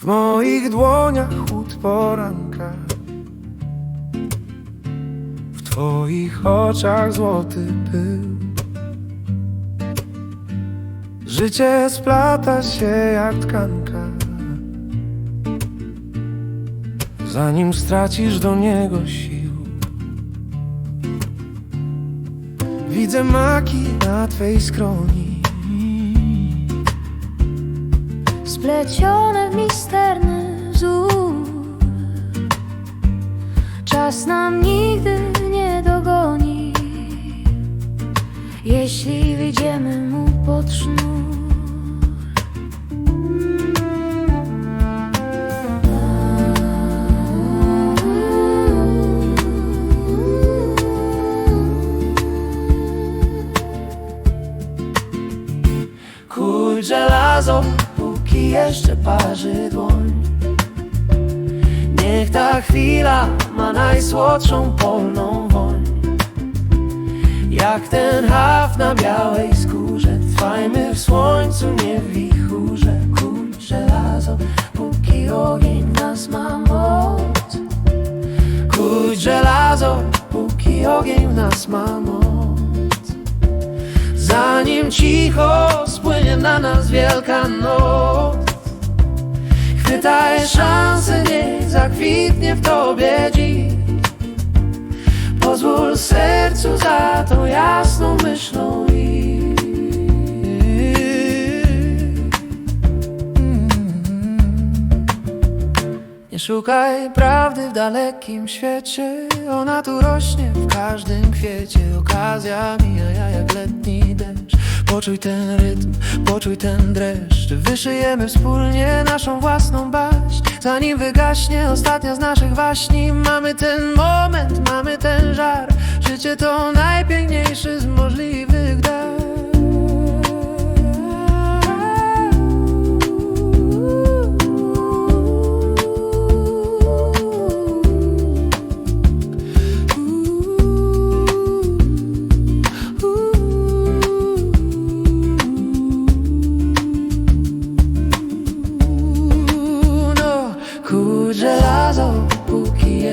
W moich dłoniach chłód poranka. W twoich oczach złoty pył. Życie splata się jak tkanka. Zanim stracisz do niego sił. Widzę maki na twej skroni Splecione w misterny wzór. Czas nam nigdy nie dogoni. Jeśli wyjdziemy mu pod sznur. Żelazo, jeszcze parzy dłoń. Niech ta chwila ma najsłodszą polną woń. Jak ten haw na białej skórze Trwajmy w słońcu, nie w wichurze Kuj żelazo, póki ogień nas ma moc. Kuj żelazo, póki ogień nas ma moc Zanim cicho spłynie na nas wielka noc. Chwytaj szansę, niech zakwitnie w tobie dziś. Pozwól sercu za tą jasną myślą Nie szukaj prawdy w dalekim świecie. Ona tu rośnie w każdym kwiecie. Okazja mija ja jak letni Poczuj ten rytm, poczuj ten dreszcz. Wyszyjemy wspólnie naszą własną baśń Zanim wygaśnie ostatnia z naszych waśni Mamy ten moment, mamy ten żar. Życie to najpiękniejszy z możliwych dar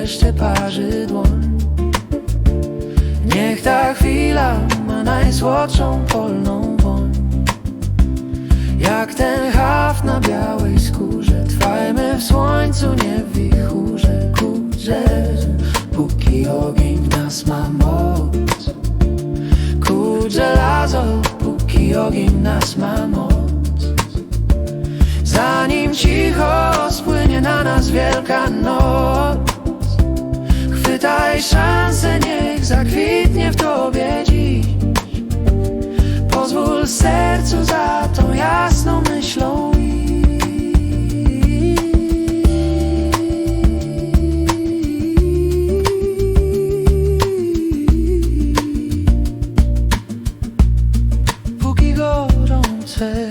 jeszcze parzy dłoń Niech ta chwila ma najsłodszą polną woń. Jak ten haft na białej skórze Trwajmy w słońcu, nie w wichurze. Kurze, póki ogień w nas ma moc. Kuć żelazo, póki ogień w nas ma moc. Zanim cicho spłynie na nas wielka noc Daj szansę, niech zakwitnie w tobie dziś. Pozwól sercu za tą jasną myślą Póki gorące